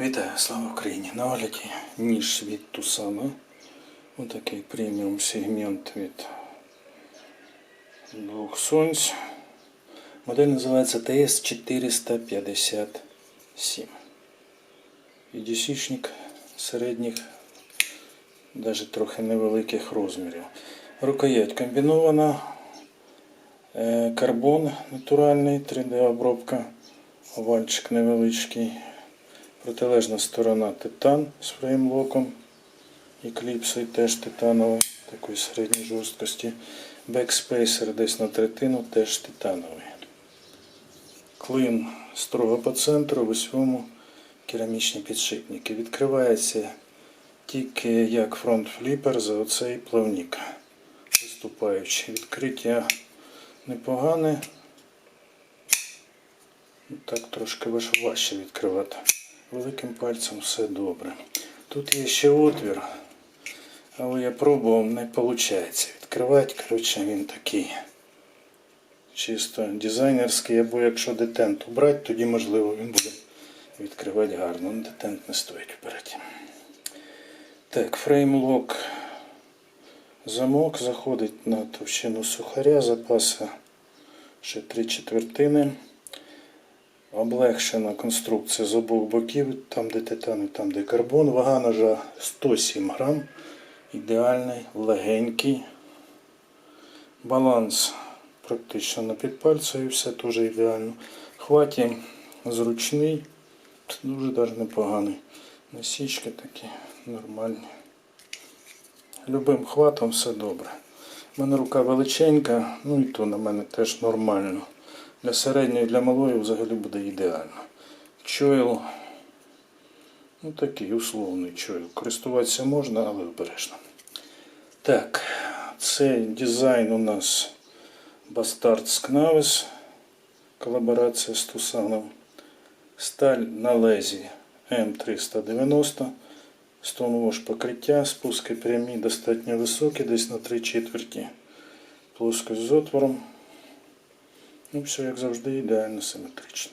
Вітаю, слава Україні! На огляді ніж від Тусана. Отакий преміум сегмент від двох сонць. Модель називається TS457. EDC-шник середніх, навіть трохи невеликих розмірів. Рукоять комбінована, е, карбон натуральний, 3D-обробка, овальчик невеличкий. Протилежна сторона титан з фреймлоком і кліпсою теж титановий, такої середньої жорсткості. Бекспейсер десь на третину теж титановий. Клин строго по центру, в усьому керамічні підшипники. Відкривається тільки як фронт фліпер за оцей плавник. Виступаючи. Відкриття непогане. Так трошки важче відкривати. Великим пальцем все добре. Тут є ще отвір, але я пробував, не виходить відкривати. Коротше, він такий чисто дизайнерський, або якщо детент убрати, тоді можливо він буде відкривати гарно. Ну, Детент не стоїть вперед. Так, фреймлок замок заходить на товщину сухаря, запаса ще 3 четвертини. Облегшена конструкція з обох боків, там де титан, і там де карбон. Вага ножа 107 грам. Ідеальний, легенький. Баланс практично на підпальцеві, все теж ідеально. Хваті зручний, дуже навіть непоганий. Насічки такі нормальні. Любим хватом все добре. У мене рука величенька, ну і то на мене теж нормально. Для середньої, для малої взагалі буде ідеально. Чойл, ну такий условний чойл. Користуватися можна, але обережно. Так, цей дизайн у нас Bastard Sknavis. Колаборація з Тусаном. Сталь на лезі М390. Стоунвош покриття, спуски прямі достатньо високі, десь на 3 четверті. Плоскость з отвором. Ну, все, як завжди, ідеально симетрично.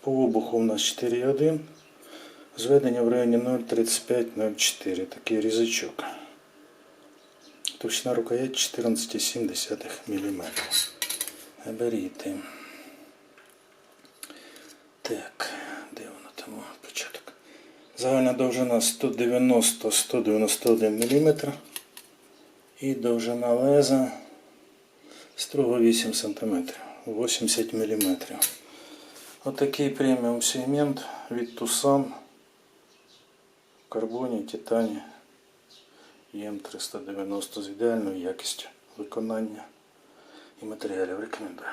По обуху у нас 4,1. Зведення в районі 0,35-0,4. Такий різачок. Товщина рукоять 14,7 мм. Габаріти. Так, де воно там початок? Загальна довжина 190-191 мм. І довжина леза строго 8 см, 80 мм. Отакий преміум сегмент від Тусан в карбоні, титані ЕМ390 з ідеальною якістю виконання і матеріалів рекомендую.